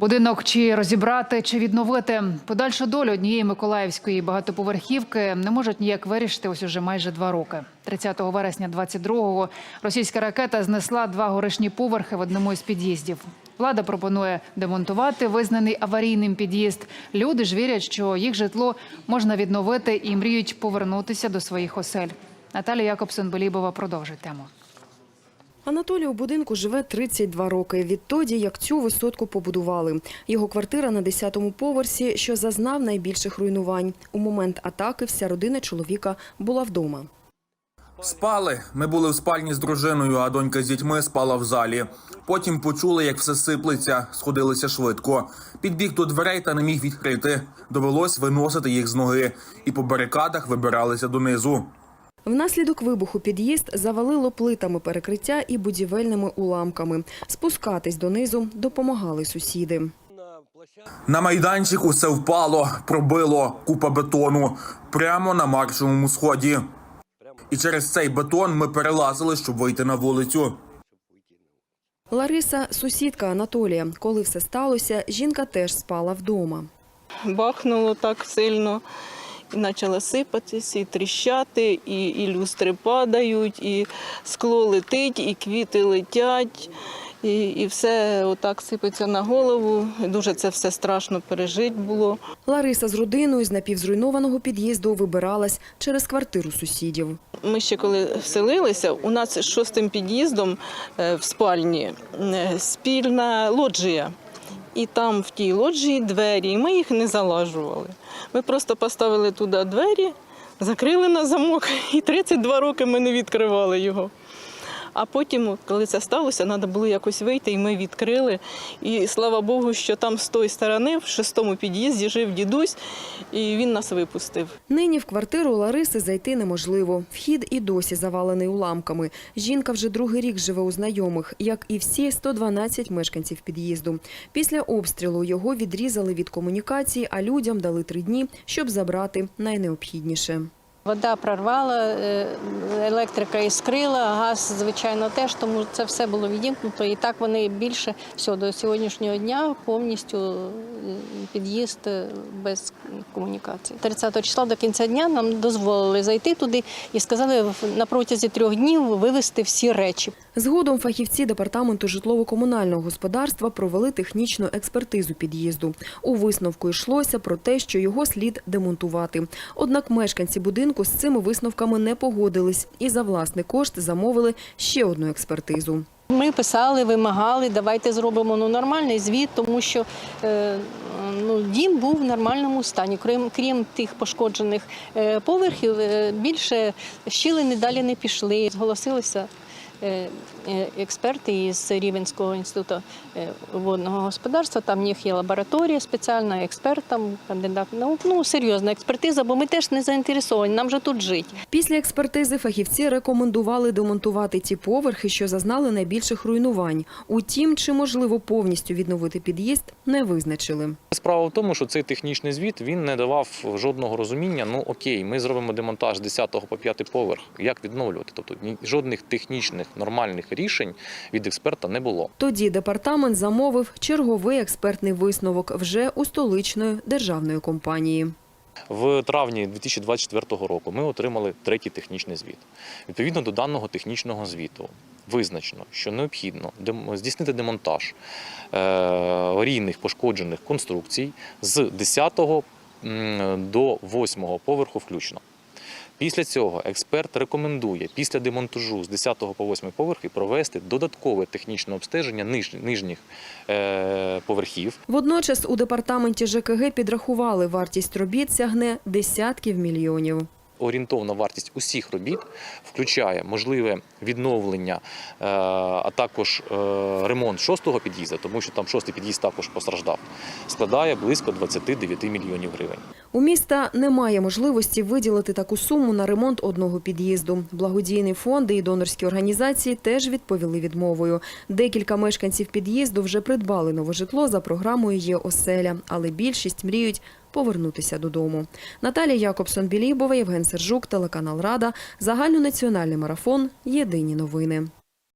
Будинок чи розібрати, чи відновити подальшу долю однієї миколаївської багатоповерхівки не можуть ніяк вирішити ось уже майже два роки. 30 вересня 22-го російська ракета знесла два горишні поверхи в одному із під'їздів. Влада пропонує демонтувати визнаний аварійним під'їзд. Люди ж вірять, що їх житло можна відновити і мріють повернутися до своїх осель. Наталія Якобсон Белібова продовжить тему. Анатолій у будинку живе 32 роки. Відтоді, як цю висотку побудували. Його квартира на 10-му поверсі, що зазнав найбільших руйнувань. У момент атаки вся родина чоловіка була вдома. Спали. Ми були в спальні з дружиною, а донька з дітьми спала в залі. Потім почули, як все сиплеться, сходилися швидко. Підбіг до дверей та не міг відкрити. Довелось виносити їх з ноги, і по барикадах вибиралися донизу. Внаслідок вибуху під'їзд завалило плитами перекриття і будівельними уламками. Спускатись донизу допомагали сусіди. На майданчик усе впало, пробило купа бетону прямо на маршовому сході. І через цей бетон ми перелазили, щоб вийти на вулицю. Лариса – сусідка Анатолія. Коли все сталося, жінка теж спала вдома. бахнуло так сильно, і почало сипатися, і тріщати, і, і люстри падають, і скло летить, і квіти летять, і, і все отак сипеться на голову. Дуже це все страшно пережити було. Лариса з родиною з напівзруйнованого під'їзду вибиралась через квартиру сусідів. Ми ще коли вселилися, у нас з шостим під'їздом е, в спальні е, спільна лоджія. І там в тій лоджії двері, і ми їх не залажували. Ми просто поставили туди двері, закрили на замок, і 32 роки ми не відкривали його. А потім, коли це сталося, треба було якось вийти, і ми відкрили. І слава Богу, що там з тої сторони, в шестому під'їзді, жив дідусь, і він нас випустив. Нині в квартиру Лариси зайти неможливо. Вхід і досі завалений уламками. Жінка вже другий рік живе у знайомих, як і всі 112 мешканців під'їзду. Після обстрілу його відрізали від комунікації, а людям дали три дні, щоб забрати найнеобхідніше. Вода прорвала, е, електрика іскрила, газ, звичайно, теж, тому це все було відімкнуто. І так вони більше всього до сьогоднішнього дня повністю е, під'їзд е, без комунікації. 30 числа до кінця дня нам дозволили зайти туди і сказали на протязі трьох днів вивезти всі речі. Згодом фахівці департаменту житлово-комунального господарства провели технічну експертизу під'їзду. У висновку йшлося про те, що його слід демонтувати. Однак мешканці будинку з цими висновками не погодились і за власний кошт замовили ще одну експертизу. Ми писали, вимагали, давайте зробимо ну, нормальний звіт, тому що е, ну, дім був в нормальному стані. Крім, крім тих пошкоджених е, поверхів, е, більше щілини далі не пішли. Зголосилися експерти із Рівенського інституту е, водного господарства. Там в них є лабораторія спеціальна, експерт, там кандидат наук. Ну, серйозна експертиза, бо ми теж не заінтересовані, нам же тут жити. Після експертизи фахівці рекомендували демонтувати ті поверхи, що зазнали найбільших руйнувань. Утім, чи можливо повністю відновити під'їзд, не визначили. Справа в тому, що цей технічний звіт він не давав жодного розуміння. Ну окей, ми зробимо демонтаж з 10 по 5 поверх. Як відновлювати? Тобто ні- жодних технічних нормальних рішень від експерта не було. Тоді департамент замовив черговий експертний висновок вже у столичної державної компанії. В травні 2024 року ми отримали третій технічний звіт. Відповідно до даного технічного звіту визначено, що необхідно здійснити демонтаж е, аварійних пошкоджених конструкцій з 10 до 8 поверху включно. Після цього експерт рекомендує після демонтажу з 10 по 8 поверхи провести додаткове технічне обстеження ниж, нижніх е, поверхів Водночас у департаменті ЖКГ підрахували, вартість робіт сягне десятків мільйонів. Орієнтовна вартість усіх робіт включає можливе відновлення, е, а також е, ремонт шостого під'їзду, тому що там шостий під'їзд також постраждав, складає близько 29 мільйонів гривень. У міста немає можливості виділити таку суму на ремонт одного під'їзду. Благодійні фонди і донорські організації теж відповіли відмовою. Декілька мешканців під'їзду вже придбали нове житло за програмою «Є оселя», але більшість мріють повернутися додому. Наталія Якобсон-Білібова, Євген Сержук, телеканал Рада, загальнонаціональний марафон. Єдині новини.